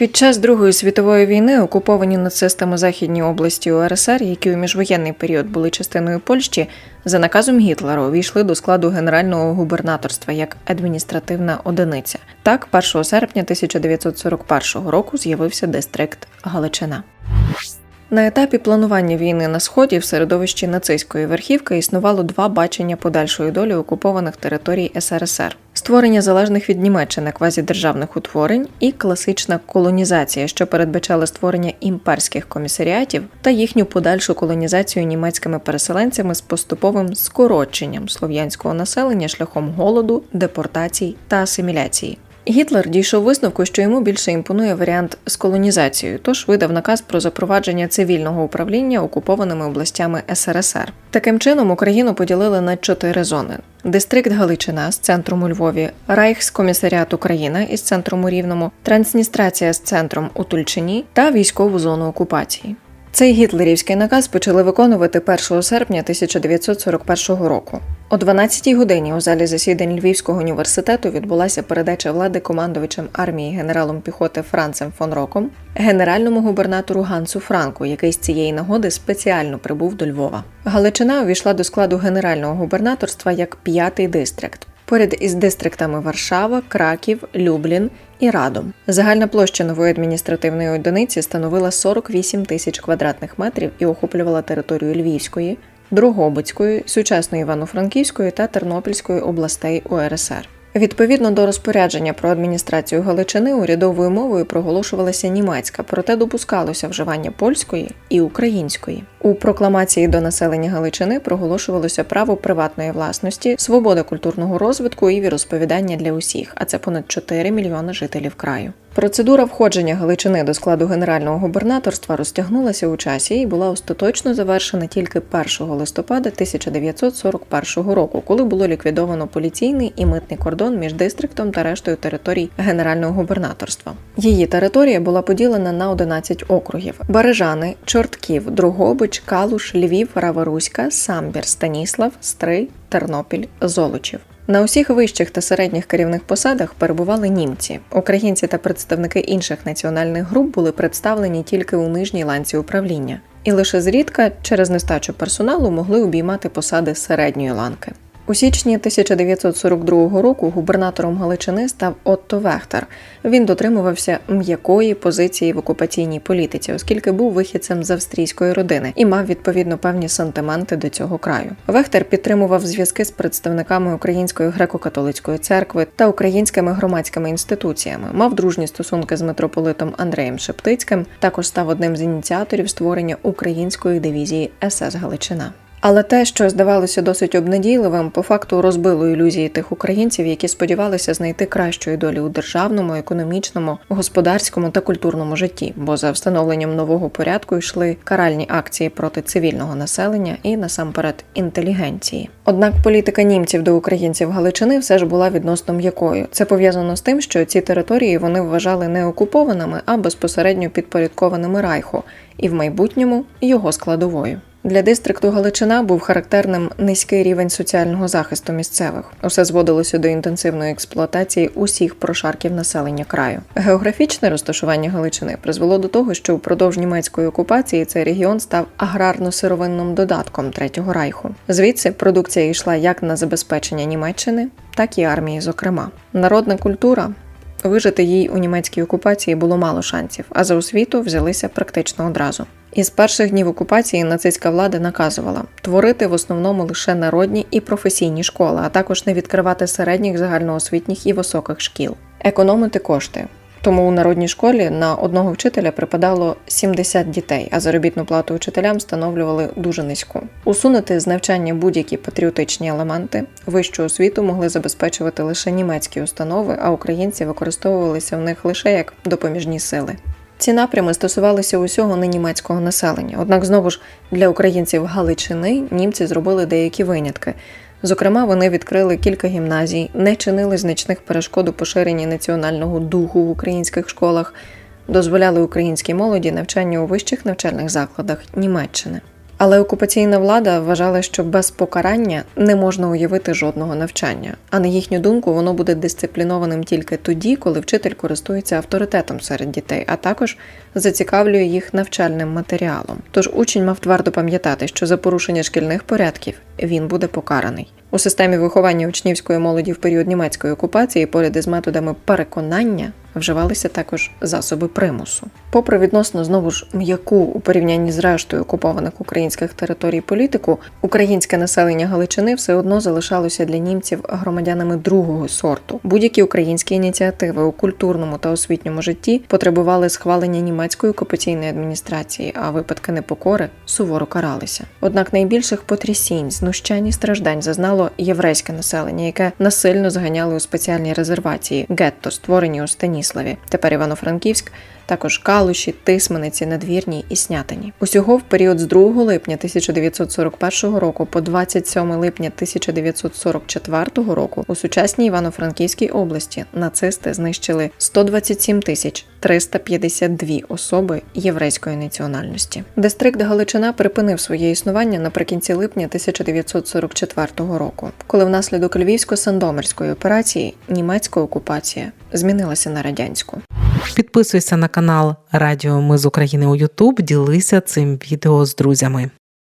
Під час Другої світової війни окуповані нацистами західні області УРСР, які у міжвоєнний період були частиною Польщі, за наказом Гітлера увійшли до складу генерального губернаторства як адміністративна одиниця. Так, 1 серпня 1941 року з'явився дистрикт Галичина. На етапі планування війни на сході в середовищі нацистської верхівки існувало два бачення подальшої долі окупованих територій СРСР: створення залежних від Німеччини квазідержавних утворень і класична колонізація, що передбачала створення імперських комісаріатів та їхню подальшу колонізацію німецькими переселенцями з поступовим скороченням слов'янського населення шляхом голоду, депортацій та асиміляції. Гітлер дійшов висновку, що йому більше імпонує варіант з колонізацією, тож видав наказ про запровадження цивільного управління окупованими областями СРСР. Таким чином Україну поділили на чотири зони: дистрикт Галичина з центром у Львові, Райхскомісаріат Україна із центром у Рівному, Трансністрація з центром у Тульчині та військову зону окупації. Цей гітлерівський наказ почали виконувати 1 серпня 1941 року. О 12-й годині у залі засідань Львівського університету відбулася передача влади командувачем армії генералом піхоти Францем фон Роком, генеральному губернатору Гансу Франку, який з цієї нагоди спеціально прибув до Львова. Галичина увійшла до складу генерального губернаторства як п'ятий дистрикт. Поряд із дистриктами Варшава, Краків, Люблін і Радом. Загальна площа нової адміністративної одиниці становила 48 тисяч квадратних метрів і охоплювала територію Львівської, Дрогобицької, сучасної Івано-Франківської та Тернопільської областей УРСР. Відповідно до розпорядження про адміністрацію Галичини урядовою мовою проголошувалася німецька, проте допускалося вживання польської і української. У прокламації до населення Галичини проголошувалося право приватної власності, свобода культурного розвитку і віросповідання для усіх, а це понад 4 мільйони жителів краю. Процедура входження Галичини до складу генерального губернаторства розтягнулася у часі і була остаточно завершена тільки 1 листопада 1941 року, коли було ліквідовано поліційний і митний кордон між дистриктом та рештою територій генерального губернаторства. Її територія була поділена на 11 округів: Бережани, Чортків, Другобич, Калуш, Львів, Раваруська, Самбір, Станіслав, Стрий, Тернопіль, Золочів. На усіх вищих та середніх керівних посадах перебували німці. Українці та представники інших національних груп були представлені тільки у нижній ланці управління, і лише зрідка через нестачу персоналу могли обіймати посади середньої ланки. У січні 1942 року губернатором Галичини став Отто Вехтер. Він дотримувався м'якої позиції в окупаційній політиці, оскільки був вихідцем з австрійської родини і мав відповідно певні сантименти до цього краю. Вехтер підтримував зв'язки з представниками Української греко-католицької церкви та українськими громадськими інституціями, мав дружні стосунки з митрополитом Андреєм Шептицьким. Також став одним з ініціаторів створення української дивізії СС Галичина. Але те, що здавалося досить обнадійливим, по факту розбило ілюзії тих українців, які сподівалися знайти кращої долі у державному, економічному, господарському та культурному житті, бо за встановленням нового порядку йшли каральні акції проти цивільного населення і насамперед інтелігенції. Однак політика німців до українців Галичини все ж була відносно м'якою. Це пов'язано з тим, що ці території вони вважали не окупованими, а безпосередньо підпорядкованими Райху, і в майбутньому його складовою. Для дистрикту Галичина був характерним низький рівень соціального захисту місцевих. Усе зводилося до інтенсивної експлуатації усіх прошарків населення краю. Географічне розташування Галичини призвело до того, що впродовж німецької окупації цей регіон став аграрно-сировинним додатком Третього райху. Звідси продукція йшла як на забезпечення Німеччини, так і армії. Зокрема, народна культура. Вижити їй у німецькій окупації було мало шансів, а за освіту взялися практично одразу. Із перших днів окупації нацистська влада наказувала творити в основному лише народні і професійні школи, а також не відкривати середніх загальноосвітніх і високих шкіл, економити кошти. Тому у народній школі на одного вчителя припадало 70 дітей, а заробітну плату учителям встановлювали дуже низьку. Усунути з навчання будь-які патріотичні елементи, вищу освіту могли забезпечувати лише німецькі установи, а українці використовувалися в них лише як допоміжні сили. Ці напрями стосувалися усього ненімецького населення. Однак, знову ж для українців Галичини німці зробили деякі винятки. Зокрема, вони відкрили кілька гімназій, не чинили значних перешкод у поширенні національного духу в українських школах, дозволяли українській молоді навчання у вищих навчальних закладах Німеччини. Але окупаційна влада вважала, що без покарання не можна уявити жодного навчання. А на їхню думку, воно буде дисциплінованим тільки тоді, коли вчитель користується авторитетом серед дітей, а також зацікавлює їх навчальним матеріалом. Тож учень мав твердо пам'ятати, що за порушення шкільних порядків він буде покараний. У системі виховання учнівської молоді в період німецької окупації поряд із методами переконання вживалися також засоби примусу. Попри відносно знову ж м'яку у порівнянні з рештою окупованих українських територій політику, українське населення Галичини все одно залишалося для німців громадянами другого сорту. Будь-які українські ініціативи у культурному та освітньому житті потребували схвалення німецької окупаційної адміністрації, а випадки непокори суворо каралися. Однак найбільших потрясінь, знущань і страждань зазнало єврейське населення, яке насильно зганяли у спеціальні резервації гетто, створені у Станіславі, тепер Івано-Франківськ, також Калуші, Тисмениці, Надвірні і Снятині. Усього в період з 2 липня 1941 року по 27 липня 1944 року у сучасній Івано-Франківській області нацисти знищили 127 тисяч 352 особи єврейської національності. Дистрикт Галичина припинив своє існування наприкінці липня 1944 року, коли внаслідок львівсько-сандомирської операції німецька окупація змінилася на радянську. Підписуйся на канал Радіо Ми з України у Ютуб, ділися цим відео з друзями.